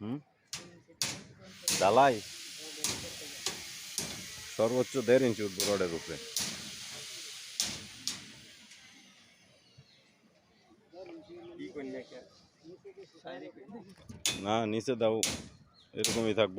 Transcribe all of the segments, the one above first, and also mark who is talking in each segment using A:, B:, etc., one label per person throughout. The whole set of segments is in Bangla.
A: হুম? ঢালাই? সর্বোচ্চ দেড় ইঞ্চি উঠবো রডের উপরে। না নিচে দাও এরকমই থাকব।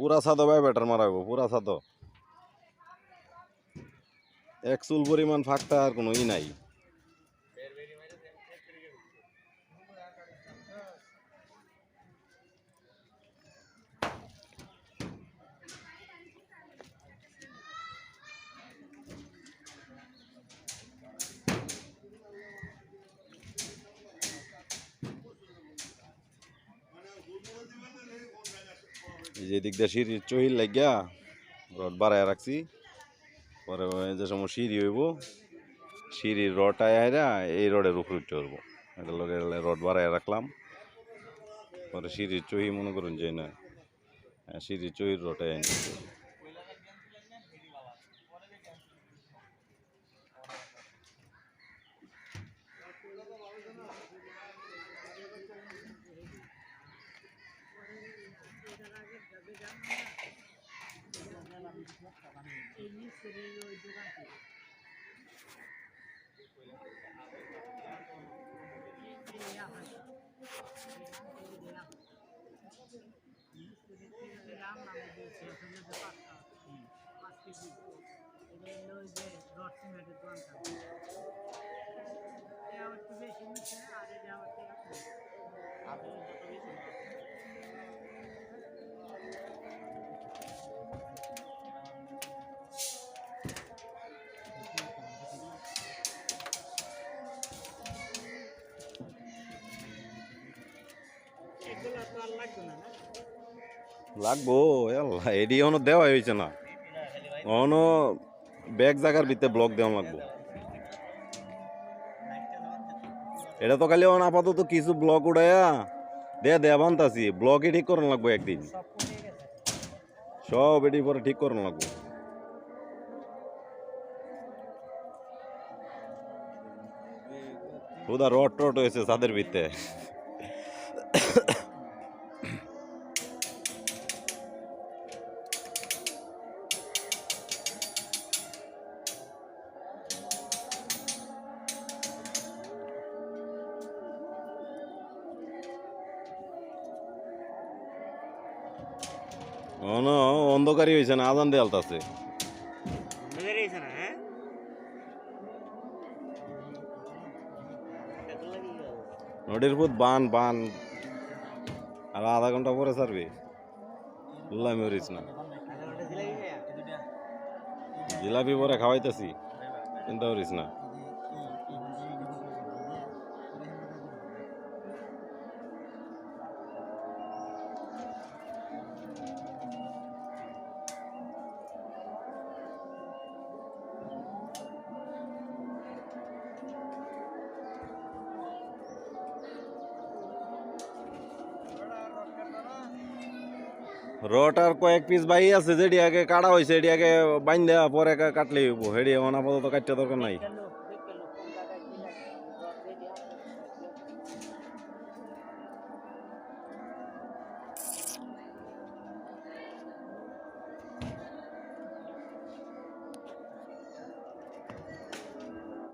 A: পুরা সাদো ভাই বেটার মারাবো পুরা সাদো এক চুল পরিমাণ ফাঁকটা আর কোনো ই নাই। যে দিক দিয়ে সিঁড়ির চহিল লাগিয়া রড বাড়ায় রাখছি পরে যে সময় সিঁড়ি হইব সিঁড়ির রডটায় আয়রা এই রডের উপর উঠতে পারব এটা লগে রড বাড়ায় রাখলাম পরে সিঁড়ির চহি মনে করুন যে না হ্যাঁ, সিঁড়ির চহির রটায় আনি
B: পাঁচ কেজি। এটা হলো ওই যে রড সিমেন্টের দোকানটা। লাগবে
A: এডি এখনও দেওয়া হয়েছে না। এখনও ব্যাগ জায়গার ভিতরে ব্লক দেওয়া লাগবো। এটা তো খালি এখন আপাতত কিছু ব্লক উড়াইয়া দে বানতাছি ব্লকই ঠিক করানো লাগবো একদিন।
B: সব
A: এটি পরে ঠিক করানো লাগবো। ওদা রড টট হয়েছে ছাদের ভিতরে। অন অন্ধকারই হয়েছে না আজান দিয়ে আলতাছে নদীর পুত বান বান আর আধা ঘন্টা পরে ছাড়বি বললাম মরিস না জিলাপি পরে খাওয়াইতেছি চিন্তা করিস না রড আর কয়েক পিস বাই আছে, যেটি আগে কাটা হয়েছে এটি আগে বাইন দেওয়া পরে কাটলেই হইব। হেডি এখন আপাতত কাটতে দরকার নাই।